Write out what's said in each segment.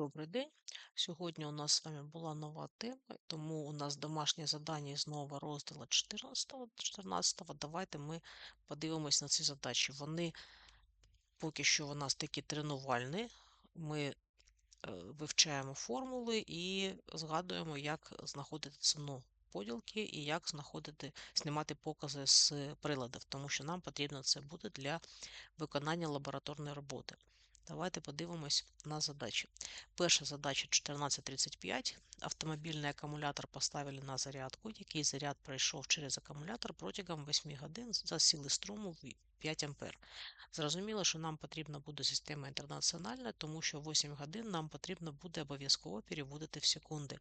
Добрий день. Сьогодні у нас з вами була нова тема, тому у нас домашнє завдання з нового розділу 14. 14. Давайте ми подивимось на ці задачі. Вони поки що у нас такі тренувальні. Ми е, вивчаємо формули і згадуємо, як знаходити ціну поділки і як знаходити, знімати покази з приладів, тому що нам потрібно це буде для виконання лабораторної роботи. Давайте подивимось на задачі. Перша задача 1435. Автомобільний акумулятор поставили на зарядку, який заряд пройшов через акумулятор протягом 8 годин за сили струму 5 А. Зрозуміло, що нам потрібна буде система інтернаціональна, тому що 8 годин нам потрібно буде обов'язково переводити в секунди.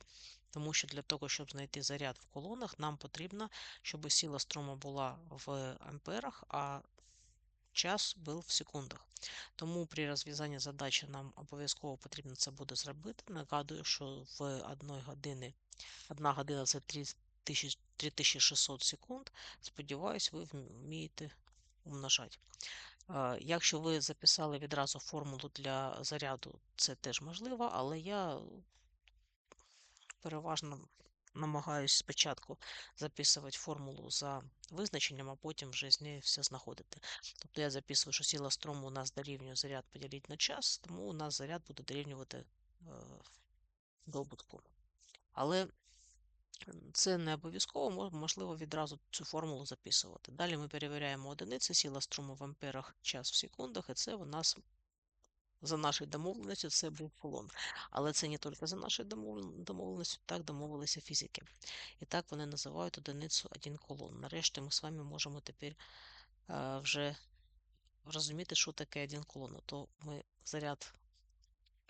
Тому що для того, щоб знайти заряд в колонах, нам потрібно, щоб сила струму була в амперах, а час був в секундах. Тому при розв'язанні задачі нам обов'язково потрібно це буде зробити. Нагадую, що в 1 години 1 година це 3600 секунд. Сподіваюсь, ви вмієте умножати. Якщо ви записали відразу формулу для заряду, це теж можливо, але я переважно намагаюсь спочатку записувати формулу за визначенням, а потім вже з нею все знаходити. Тобто я записую, що сила струму у нас дорівнює заряд поділити на час, тому у нас заряд буде дорівнювати е, добутку. Але це не обов'язково, можливо відразу цю формулу записувати. Далі ми перевіряємо одиниці, сила струму в амперах, час в секундах, і це у нас за нашою домовленістю це був полон. Але це не тільки за нашою домовленістю, так домовилися фізики. І так вони називають одиницю один колон. Нарешті ми з вами можемо тепер вже розуміти, що таке один колон. То ми заряд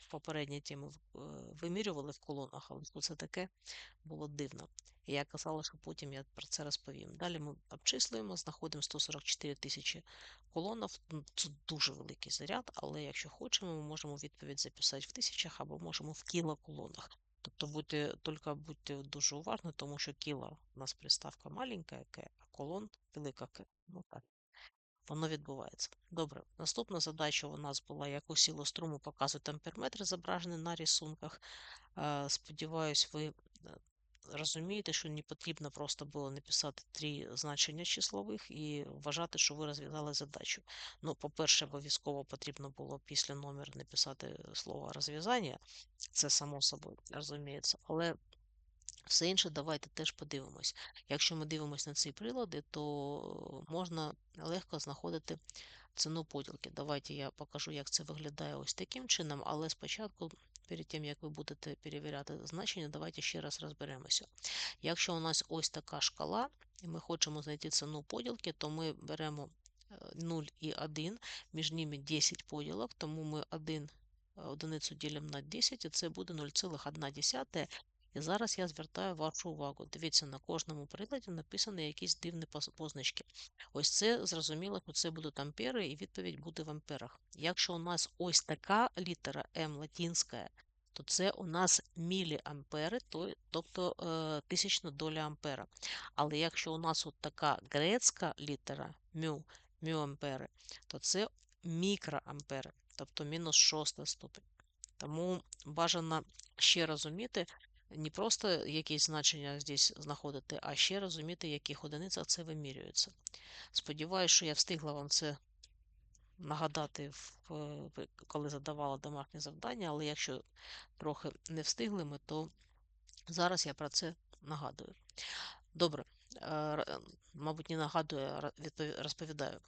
в попередній темі е, вимірювали в колонах, але це таке було дивно. І я казала, що потім я про це розповім. Далі ми обчислюємо, знаходимо 144 тисячі колонів. Ну, це дуже великий заряд, але якщо хочемо, ми можемо відповідь записати в тисячах або можемо в кілоколонах. Тобто будьте, тільки будьте дуже уважні, тому що кіло у нас приставка маленька, а колон велика. Ну так воно відбувається. Добре, наступна задача у нас була, яку силу струму показують амперметри, зображені на рисунках. Сподіваюсь, ви е, розумієте, що не потрібно просто було написати три значення числових і вважати, що ви розв'язали задачу. Ну, по-перше, обов'язково потрібно було після номера написати слово розв'язання, це само собою розуміється. Але все інше, давайте теж подивимось. Якщо ми дивимося на ці прилади, то можна легко знаходити ціну поділки. Давайте я покажу, як це виглядає ось таким чином, але спочатку, перед тим, як ви будете перевіряти значення, давайте ще раз розберемося. Якщо у нас ось така шкала, і ми хочемо знайти ціну поділки, то ми беремо 0 е, і 1, між ними 10 поділок, тому ми 1 одиницю ділимо на 10, і це буде 0,1. І зараз я звертаю вашу увагу. Дивіться, на кожному приладі написані якісь дивні позначки. Ось це зрозуміло, що це будуть ампери, і відповідь буде в амперах. Якщо у нас ось така літера М латинська, то це у нас міліампери, тобто е, тисячна доля ампера. Але якщо у нас от така грецька літера мю, мюампери, то це мікроампери, тобто мінус шоста ступень. Тому бажано ще розуміти, не просто якісь значення здесь знаходити, а ще розуміти, яких одиницях це вимірюється. Сподіваюся, що я встигла вам це нагадати, коли задавала домашнє завдання, але якщо трохи не встигли ми, то зараз я про це нагадую. Добре, е, мабуть, не нагадую, розповідаю.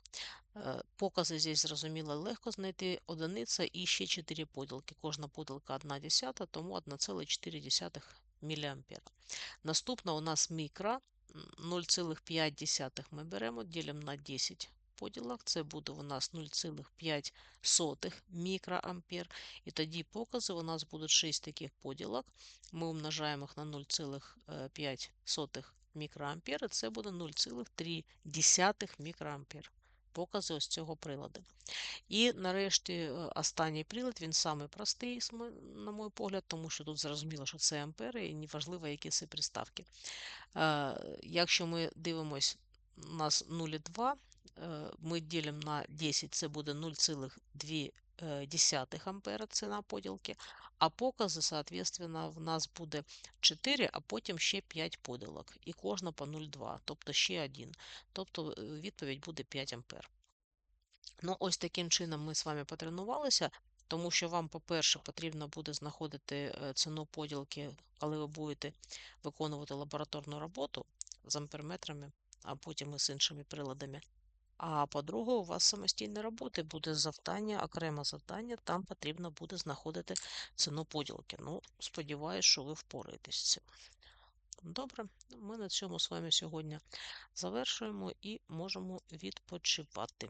Е, покази здесь зрозуміло легко знайти одиниця і ще 4 поділки. Кожна поділка 1 десята, тому 1,4 мА. Наступна у нас мікро 0,5 ми беремо, ділимо на 10 поділок. Це буде у нас 0,5 мікроампер. І тоді покази у нас будуть 6 таких поділок. Ми умножаємо їх на 0,5 мікроампер, і це буде 0,3 мікроампер покази ось цього приладу. І нарешті е, останній прилад, він самий простий, на мій погляд, тому що тут зрозуміло, що це ампери, і неважливо, які це приставки. Е, якщо ми дивимося, у нас 0,2, е, ми ділимо на 10, це буде 0,2 е, десятих ампера ціна поділки, а покази, соответственно, в нас буде 4, а потім ще 5 поділок. І кожна по 0,2, тобто ще 1. Тобто е, відповідь буде 5 ампер. Ну, ось таким чином ми з вами потренувалися, тому що вам, по-перше, потрібно буде знаходити е, ціну поділки, коли ви будете виконувати лабораторну роботу з амперметрами, а потім і з іншими приладами. А по-друге, у вас самостійні роботи буде завдання, окреме завдання, там потрібно буде знаходити ціну поділки. Ну, сподіваюся, що ви впораєтесь з цим. Добре, ми на цьому з вами сьогодні завершуємо і можемо відпочивати.